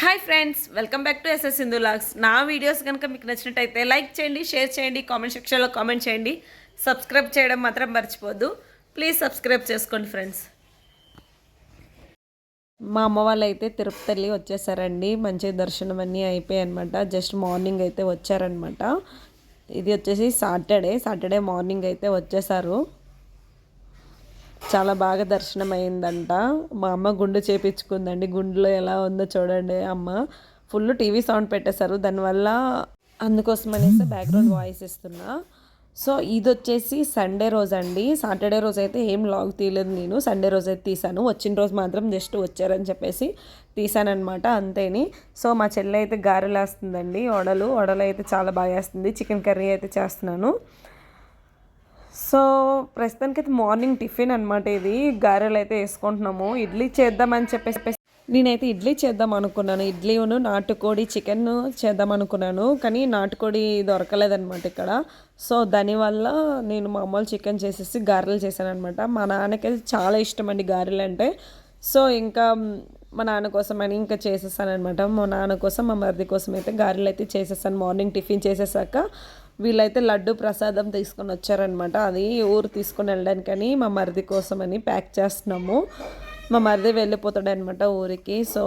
Hi friends welcome back to SS Sindhu logs నా videos కనుక మీకు నచ్చినట్టయితే లైక్ చేయండి షేర్ చేయండి కామెంట్ సెక్షన్లో కామెంట్ చేయండి. సబ్స్క్రైబ్ చేయడం మాత్రం మర్చిపోద్దు. ప్లీజ్ సబ్స్క్రైబ్ చేసుకోండి ఫ్రెండ్స్ మా అమ్మ వాళ్ళు అయితే తిరుపతి తల్లి వచ్చేసారండి. మంచి దర్శనం అన్నీ అయిపోయాయి అనమాట జస్ట్ మార్నింగ్ అయితే వచ్చారనమాట ఇది వచ్చేసి సాటర్డే సాటర్డే మార్నింగ్ అయితే వచ్చేసారు. చాలా బాగా దర్శనం అయిందంట మా అమ్మ గుండు చేపించుకుందండి. గుండులో ఎలా ఉందో చూడండి అమ్మ. ఫుల్ టీవీ సౌండ్ పెట్టేశారు. దానివల్ల అందుకోసం అనేసి బ్యాక్గ్రౌండ్ వాయిస్ ఇస్తున్నా. సో ఇది వచ్చేసి సండే రోజు అండి సాటర్డే రోజు అయితే ఏం లాగ్ తీయలేదు నేను. సండే రోజు అయితే తీసాను వచ్చిన రోజు మాత్రం జస్ట్ వచ్చారని చెప్పేసి తీసానమాట అంతేని. సో మా చెల్లి అయితే గారెలు వేస్తుందండి వడలు. వడలు అయితే చాలా బాగా వేస్తుంది. చికెన్ కర్రీ అయితే చేస్తున్నాను. సో ప్రస్తుతానికి అయితే మార్నింగ్ టిఫిన్ అనమాట ఇది. గారెలు అయితే వేసుకుంటున్నాము. ఇడ్లీ చేద్దామని చెప్పేసి నేనైతే ఇడ్లీ చేద్దాం అనుకున్నాను. ఇడ్లీను నాటుకోడి చికెన్ చేద్దాం అనుకున్నాను. కానీ నాటుకోడి దొరకలేదనమాట ఇక్కడ. సో దానివల్ల నేను మామూలు చికెన్ చేసేసి గారెలు చేశాను అనమాట మా నాన్నకైతే చాలా ఇష్టం అండి గారెలు అంటే. సో ఇంకా మా నాన్న కోసం అని ఇంకా చేసేసాను అనమాట మా నాన్న కోసం మా మరిది కోసం అయితే గారెలు అయితే చేసేసాను మార్నింగ్ టిఫిన్ చేసేసాక. వీళ్ళైతే లడ్డు ప్రసాదం తీసుకొని వచ్చారనమాట అది ఊరు తీసుకొని వెళ్ళడానికని మా మరిది కోసమని ప్యాక్ చేస్తున్నాము. మా మరిది వెళ్ళిపోతాడనమాట ఊరికి. సో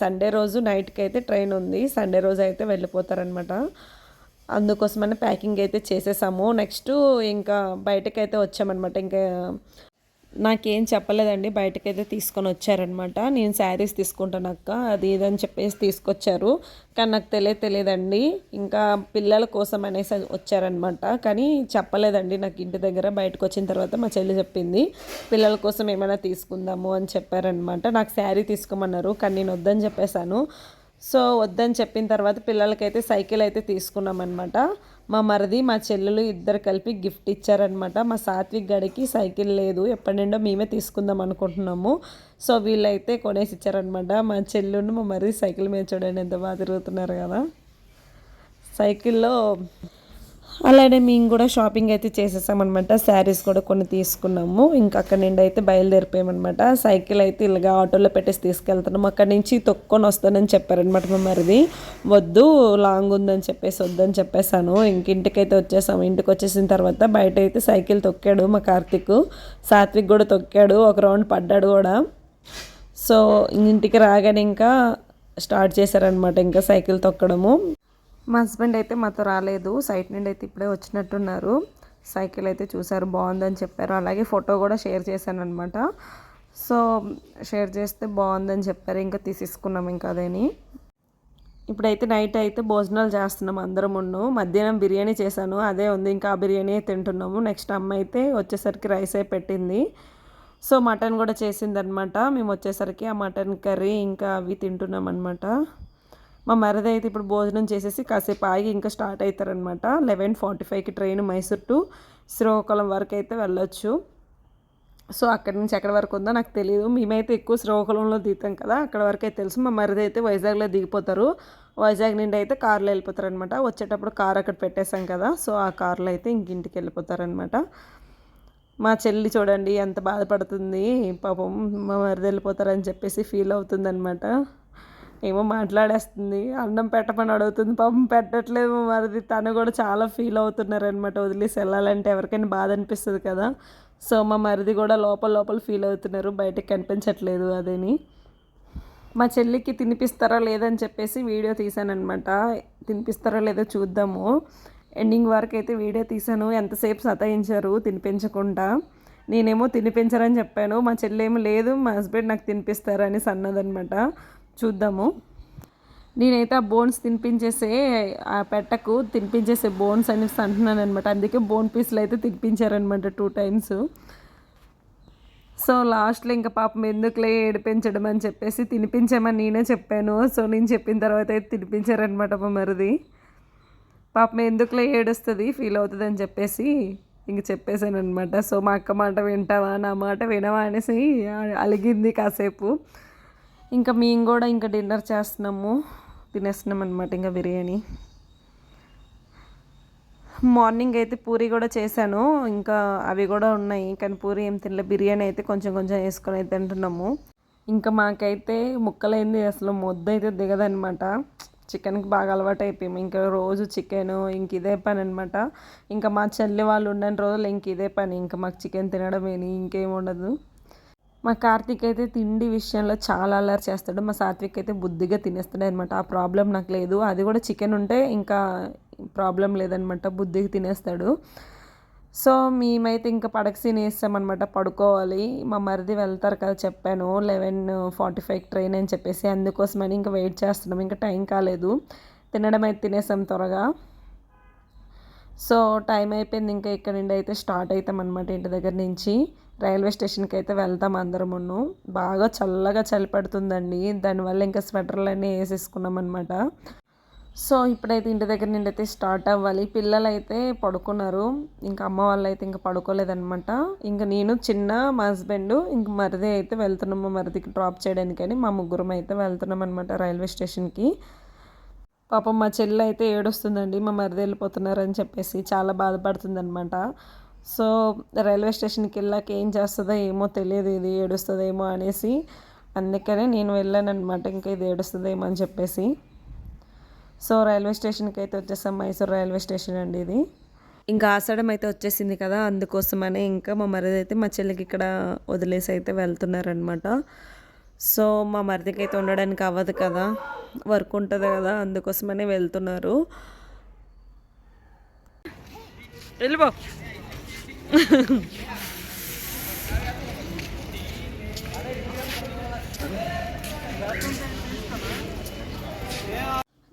సండే రోజు నైట్కి అయితే ట్రైన్ ఉంది. సండే రోజు అయితే వెళ్ళిపోతారనమాట అందుకోసమని ప్యాకింగ్ అయితే చేసేసాము. నెక్స్ట్ ఇంకా బయటకైతే వచ్చామన్నమాట. ఇంకా నాకేం చెప్పలేదండి. బయటకైతే తీసుకొని వచ్చారనమాట. నేను శారీస్ తీసుకుంటాను అక్క. అది ఇదని చెప్పేసి తీసుకొచ్చారు. కానీ నాకు తెలియదు తెలియదండి ఇంకా పిల్లల కోసం అనేసి వచ్చారనమాట. కానీ చెప్పలేదండి. నాకు ఇంటి దగ్గర బయటకు వచ్చిన తర్వాత మా చెల్లి చెప్పింది. పిల్లల కోసం ఏమైనా తీసుకుందాము అని చెప్పారనమాట. నాకు శారీ తీసుకోమన్నారు. కానీ నేను వద్దని చెప్పేశాను. సో వద్దని చెప్పిన తర్వాత పిల్లలకైతే సైకిల్ అయితే తీసుకున్నామన్నమాట. మా మరిది మా చెల్లెలు ఇద్దరు కలిపి గిఫ్ట్ ఇచ్చారనమాట మా సాత్విక్ గడికి సైకిల్ లేదు ఎప్పటి నుండో మేమే తీసుకుందాం అనుకుంటున్నాము. సో వీళ్ళైతే కొనేసి ఇచ్చారనమాట మా చెల్లెలు మా మరిది సైకిల్ మీద చూడండి ఎంత బాగా తిరుగుతున్నారు కదా. సైకిల్లో అలానే మేము కూడా షాపింగ్ అయితే చేసేసామన్నమాట. శారీస్ కూడా కొన్ని తీసుకున్నాము. ఇంకా అక్కడ నుండి అయితే బయలుదేరిపోయామన్నమాట. సైకిల్ అయితే ఇలాగా ఆటోలో పెట్టేసి తీసుకెళ్తున్నాము. అక్కడ నుంచి తొక్కొని వస్తానని చెప్పారనమాట మా మరిది. వద్దు లాంగ్ ఉందని చెప్పేసి వద్దని చెప్పేశాను. ఇంక ఇంటికైతే వచ్చేసాము. ఇంటికి వచ్చేసిన తర్వాత బయట అయితే సైకిల్ తొక్కాడు మా కార్తిక్. సాత్విక్ కూడా తొక్కాడు. ఒక రౌండ్ పడ్డాడు కూడా. సో ఇంటికి రాగానే ఇంకా స్టార్ట్ చేశారనమాట ఇంకా సైకిల్ తొక్కడము. మా హస్బెండ్ అయితే మాతో రాలేదు. సైట్ నుండి అయితే ఇప్పుడే వచ్చినట్టున్నారు. సైకిల్ అయితే చూసారు బాగుందని చెప్పారు. అలాగే ఫోటో కూడా షేర్ చేశాను అనమాట సో షేర్ చేస్తే బాగుందని చెప్పారు. ఇంకా తీసేసుకున్నాం ఇంకా అదేని. ఇప్పుడైతే నైట్ అయితే భోజనాలు చేస్తున్నాం అందరం ఉన్ను. మధ్యాహ్నం బిర్యానీ చేశాను అదే ఉంది. ఇంకా ఆ బిర్యానీ తింటున్నాము. నెక్స్ట్ అమ్మ అయితే వచ్చేసరికి రైస్ అయి పెట్టింది. సో మటన్ కూడా చేసిందనమాట మేము వచ్చేసరికి ఆ మటన్ కర్రీ ఇంకా అవి తింటున్నాం అనమాట మా మరద అయితే ఇప్పుడు భోజనం చేసేసి కాసేపు ఆగి ఇంకా స్టార్ట్ అవుతారనమాట లెవెన్ ఫార్టీ ఫైవ్కి ట్రైన్ మైసూర్ టు శ్రీకాకుళం వరకు అయితే వెళ్ళొచ్చు. సో అక్కడి నుంచి ఎక్కడి వరకు ఉందో నాకు తెలియదు మేమైతే ఎక్కువ శ్రీకాకుళంలో దిగుతాం కదా అక్కడ వరకు అయితే తెలుసు. మా మరిది అయితే వైజాగ్లో దిగిపోతారు. వైజాగ్ నుండి అయితే కార్లో వెళ్ళిపోతారనమాట వచ్చేటప్పుడు కార్ అక్కడ పెట్టేశాం కదా సో ఆ కార్లో అయితే ఇంక ఇంటికి వెళ్ళిపోతారనమాట మా చెల్లి చూడండి ఎంత బాధపడుతుంది. పాపం మా మరిది వెళ్ళిపోతారని చెప్పేసి ఫీల్ అవుతుందనమాట ఏమో మాట్లాడేస్తుంది. అన్నం పెట్టమని అడుగుతుంది. పాపం పెట్టట్లేదు మరిది తను కూడా చాలా ఫీల్ అవుతున్నారనమాట వదిలేసి వెళ్ళాలంటే ఎవరికైనా బాధ అనిపిస్తుంది కదా. సో మా మరిది కూడా లోపల లోపల ఫీల్ అవుతున్నారు. బయటకు కనిపించట్లేదు అదేని. మా చెల్లికి తినిపిస్తారా లేదని చెప్పేసి వీడియో తీశానమాట తినిపిస్తారా లేదో చూద్దాము. ఎండింగ్ వరకు అయితే వీడియో తీసాను. ఎంతసేపు సతాయించారు తినిపించకుండా. నేనేమో తినిపించరని చెప్పాను. మా చెల్లి ఏమో లేదు మా హస్బెండ్ నాకు తినిపిస్తారని సన్నదనమాట చూద్దాము. నేనైతే ఆ బోన్స్ తినిపించేసే ఆ పెట్టకు తినిపించేసే బోన్స్ అనేసి అంటున్నాను అనమాట అందుకే బోన్ పీస్లు అయితే తినిపించారనమాట టూ టైమ్స్. సో లాస్ట్లో ఇంకా పాపం ఎందుకులే ఏడిపించడం అని చెప్పేసి తినిపించామని నేనే చెప్పాను. సో నేను చెప్పిన తర్వాత అయితే తినిపించారనమాట మా మరిది. పాపం ఎందుకులే ఏడుస్తుంది ఫీల్ అవుతుంది అని చెప్పేసి ఇంక చెప్పేశాను అనమాట సో మా అక్క మాట వింటావా నా మాట వినవా అనేసి అలిగింది కాసేపు. ఇంకా మేము కూడా ఇంకా డిన్నర్ చేస్తున్నాము. తినేస్తున్నాం అనమాట ఇంకా బిర్యానీ. మార్నింగ్ అయితే పూరి కూడా చేశాను. ఇంకా అవి కూడా ఉన్నాయి. కానీ పూరి ఏం తినలే. బిర్యానీ అయితే కొంచెం కొంచెం వేసుకొని అయితే తింటున్నాము. ఇంకా మాకైతే ముక్కలైంది. అసలు ముద్ద అయితే దిగదనమాట చికెన్కి బాగా అలవాటు అయిపోయాము. ఇంకా రోజు చికెన్ ఇంక ఇదే పని అనమాట ఇంకా మా చెల్లి వాళ్ళు ఉండని రోజులు ఇంక ఇదే పని. ఇంకా మాకు చికెన్ తినడమేని ఇంకేం ఉండదు. మా కార్తీక్ అయితే తిండి విషయంలో చాలా అల్లరి చేస్తాడు. మా సాత్విక్ అయితే బుద్ధిగా తినేస్తాడు అనమాట ఆ ప్రాబ్లం నాకు లేదు. అది కూడా చికెన్ ఉంటే ఇంకా ప్రాబ్లం లేదనమాట బుద్ధిగా తినేస్తాడు. సో మేమైతే ఇంకా పడక వేస్తామన్నమాట పడుకోవాలి. మా మరిది వెళ్తారు కదా చెప్పాను. లెవెన్ ఫార్టీ ఫైవ్ ట్రైన్ అని చెప్పేసి అందుకోసమని ఇంకా వెయిట్ చేస్తున్నాం. ఇంకా టైం కాలేదు. తినడం అయితే తినేసాం త్వరగా. సో టైం అయిపోయింది. ఇంకా ఇక్కడ నుండి అయితే స్టార్ట్ అవుతాం అనమాట ఇంటి దగ్గర నుంచి. రైల్వే స్టేషన్కి అయితే వెళ్తాం అందరమును. బాగా చల్లగా చలి పడుతుందండి. దానివల్ల ఇంకా స్వెటర్లు అన్నీ వేసేసుకున్నాం అనమాట సో ఇప్పుడైతే ఇంటి దగ్గర నుండి అయితే స్టార్ట్ అవ్వాలి. పిల్లలు అయితే పడుకున్నారు. ఇంకా అమ్మ వాళ్ళు అయితే ఇంకా పడుకోలేదనమాట ఇంకా నేను చిన్న మా హస్బెండ్ ఇంక మరిది అయితే వెళ్తున్నాము. మరిదికి డ్రాప్ చేయడానికని మా ముగ్గురం అయితే వెళ్తున్నాం అనమాట రైల్వే స్టేషన్కి. పాపం మా చెల్లి అయితే ఏడుస్తుందండి మా మరిది వెళ్ళిపోతున్నారని చెప్పేసి చాలా బాధపడుతుందనమాట సో రైల్వే స్టేషన్కి వెళ్ళాక ఏం చేస్తుందో ఏమో తెలియదు ఇది ఏడుస్తుందేమో అనేసి అందుకనే నేను వెళ్ళానమాట ఇంకా ఇది ఏడుస్తుందేమో అని చెప్పేసి. సో రైల్వే స్టేషన్కి అయితే వచ్చేసాం మైసూర్ రైల్వే స్టేషన్ అండి ఇది. ఇంకా ఆషాఢం అయితే వచ్చేసింది కదా అందుకోసమనే ఇంకా మా మరిది అయితే మా చెల్లికి ఇక్కడ వదిలేసి అయితే వెళ్తున్నారనమాట సో మా మరిదికి అయితే ఉండడానికి అవ్వదు కదా. వర్క్ ఉంటుంది కదా అందుకోసమనే వెళ్తున్నారు. వెళ్ళిపో.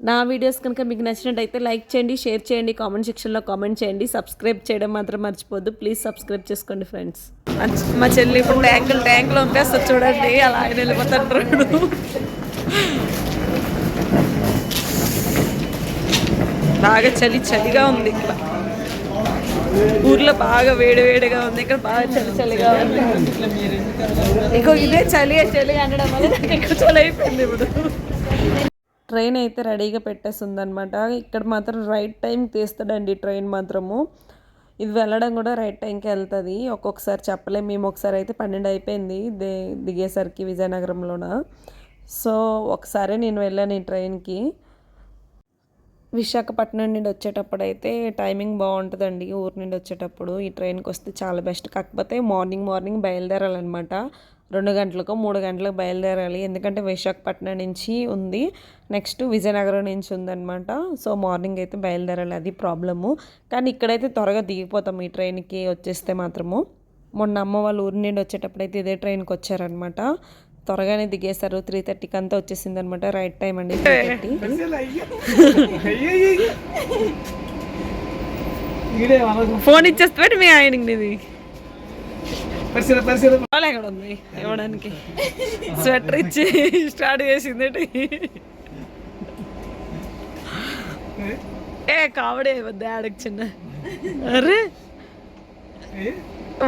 నా వీడియోస్ కనుక మీకు నచ్చినట్టయితే లైక్ చేయండి షేర్ చేయండి కామెంట్ సెక్షన్లో కామెంట్ చేయండి. సబ్స్క్రైబ్ చేయడం మాత్రం మర్చిపోద్దు ప్లీజ్ సబ్స్క్రైబ్ చేసుకోండి ఫ్రెండ్స్. మా చెల్లి ఇప్పుడు ట్యాంకులు ట్యాంకులు ఉంపేస్తా చూడండి. అలా ఆయన వెళ్ళిపోతాడు బాగా చలి చలిగా ఉంది ఇక్కడ. ఊర్లో బాగా వేడి వేడిగా ఉంది. ఇక్కడ బాగా చలి చలిగా ఉంది. ఇంకో ఇదే చలి చలి అనడం వల్ల నాకు ఎక్కువ చలి అయిపోయింది ఇప్పుడు. ట్రైన్ అయితే రెడీగా పెట్టేస్తుందనమాట ఇక్కడ మాత్రం రైట్ టైం తీస్తాడండి ట్రైన్ మాత్రము. ఇది వెళ్ళడం కూడా రైట్ టైంకి వెళ్తుంది. ఒక్కొక్కసారి చెప్పలేము మేము ఒకసారి అయితే పన్నెండు అయిపోయింది. దే దిగేసరికి విజయనగరంలోన. సో ఒకసారి నేను వెళ్ళాను ఈ ట్రైన్కి విశాఖపట్నం నుండి వచ్చేటప్పుడు అయితే టైమింగ్ బాగుంటుందండి. ఊరు నుండి వచ్చేటప్పుడు ఈ ట్రైన్కి వస్తే చాలా బెస్ట్ కాకపోతే మార్నింగ్ మార్నింగ్ బయలుదేరాలన్నమాట. రెండు గంటలకు మూడు గంటలకు బయలుదేరాలి. ఎందుకంటే విశాఖపట్నం నుంచి ఉంది. నెక్స్ట్ విజయనగరం నుంచి ఉందన్నమాట. సో మార్నింగ్ అయితే బయలుదేరాలి అది ప్రాబ్లము. కానీ ఇక్కడైతే త్వరగా దిగిపోతాం ఈ ట్రైన్కి వచ్చేస్తే మాత్రము. మొన్న అమ్మ వాళ్ళు ఊరి నుండి వచ్చేటప్పుడు అయితే ఇదే ట్రైన్కి వచ్చారనమాట త్వరగానే దిగేశారు. త్రీ థర్టీకి అంతా వచ్చేసింది అనమాట రైట్ టైం అండి త్రీ థర్టీ. ఫోన్ ఇచ్చేస్తే మీ ఆయనకి నీది ఎక్కడ ఉంది ఇవ్వడానికి. స్వెటర్ ఇచ్చి స్టార్ట్ చేసింది ఏ కావడే వద్ద ఆడకు చిన్న. అరే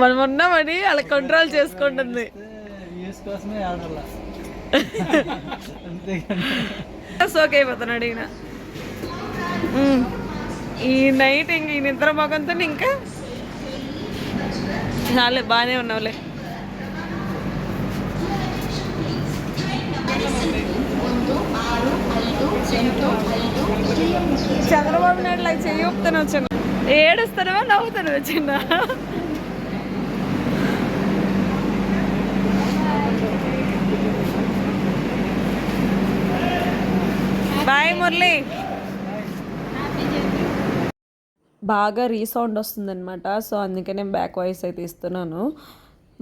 మనం ఉన్నామని అలా కంట్రోల్ చేసుకుంటుంది. సోక్ అయిపోతున్నాడు ఈయన. ఈ నైట్ ఇంక ఈ నిద్ర మొగంతో ఇంకా చాలే బాగానే ఉన్నావులే. చంద్రబాబు నాయుడు లాగా చెయ్యి ఊపుతాను వచ్చాను ఏడుస్తానవా నవ్వుతాను వచ్చిందా బాయ్ మురళి. బాగా రీసౌండ్ వస్తుందన్నమాట. సో అందుకనే బ్యాక్ వాయిస్ అయితే ఇస్తున్నాను.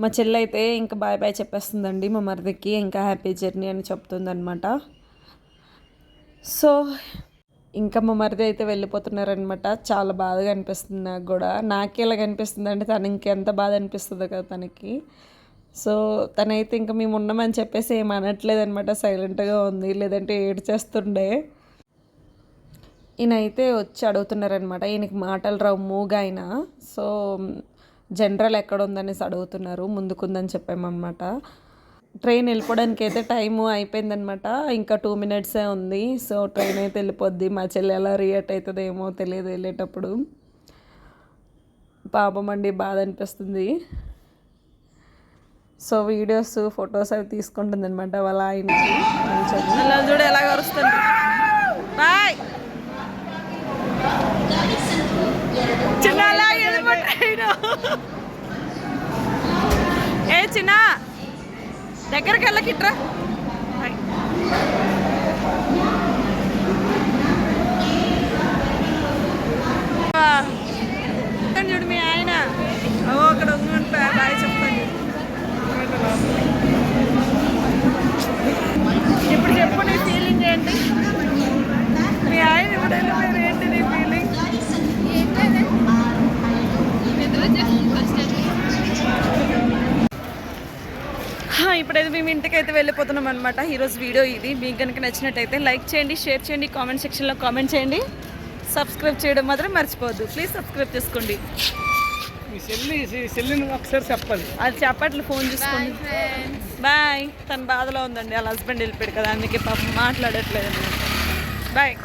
మా చెల్లి అయితే ఇంకా బాయ్ బాయ్ చెప్పేస్తుందండి మా మరిదికి ఇంకా హ్యాపీ జర్నీ అని చెప్తుందన్నమాట. సో ఇంకా మా మరిది అయితే వెళ్ళిపోతున్నారనమాట చాలా బాధగా అనిపిస్తుంది నాకు కూడా. నాకే ఇలా అనిపిస్తుంది అంటే తను ఇంకెంత బాధ అనిపిస్తుందో కదా తనకి. సో తనైతే ఇంకా మేము ఉన్నామని చెప్పేసి ఏం అనట్లేదు అనమాట సైలెంట్గా ఉంది. లేదంటే ఏడు ఈయనైతే ఈయన అయితే వచ్చి అడుగుతున్నారనమాట ఈయనకి మాటలు రావు మూగా ఆయన సో జనరల్ ఎక్కడ ఉందనేసి అడుగుతున్నారు. ముందుకుందని చెప్పామన్నమాట. ట్రైన్ వెళ్ళిపోవడానికి అయితే టైము అయిపోయిందనమాట ఇంకా టూ మినిట్సే ఉంది. సో ట్రైన్ అయితే వెళ్ళిపోద్ది. మా చెల్లి ఎలా రియాక్ట్ అవుతుందేమో ఏమో తెలియదు వెళ్ళేటప్పుడు. పాపం అండి బాధ అనిపిస్తుంది. సో వీడియోస్ ఫొటోస్ అవి తీసుకుంటుంది అనమాట వాళ్ళ ఆయనకి. అలా ఎలా కరుస్తుంది ಎಗ್ಗರಿಗೆಲ್ಲ ಕಿಟ್ರೆ ಹಾಗೆ ఇంటికైతే వెళ్ళిపోతున్నాం అనమాట ఈరోజు వీడియో ఇది. మీకు కనుక నచ్చినట్టయితే లైక్ చేయండి షేర్ చేయండి కామెంట్ సెక్షన్లో కామెంట్ చేయండి. సబ్స్క్రైబ్ చేయడం మాత్రం మర్చిపోవద్దు. ప్లీజ్ సబ్స్క్రైబ్ చేసుకోండి. ఒకసారి చెప్పాలి. అది చెప్పట్లు ఫోన్ చూసుకోండి. బాయ్ తన బాధలో ఉందండి. వాళ్ళ హస్బెండ్ వెళ్ళిపోయాడు కదా అందుకే పాపం మాట్లాడట్లేదు బాయ్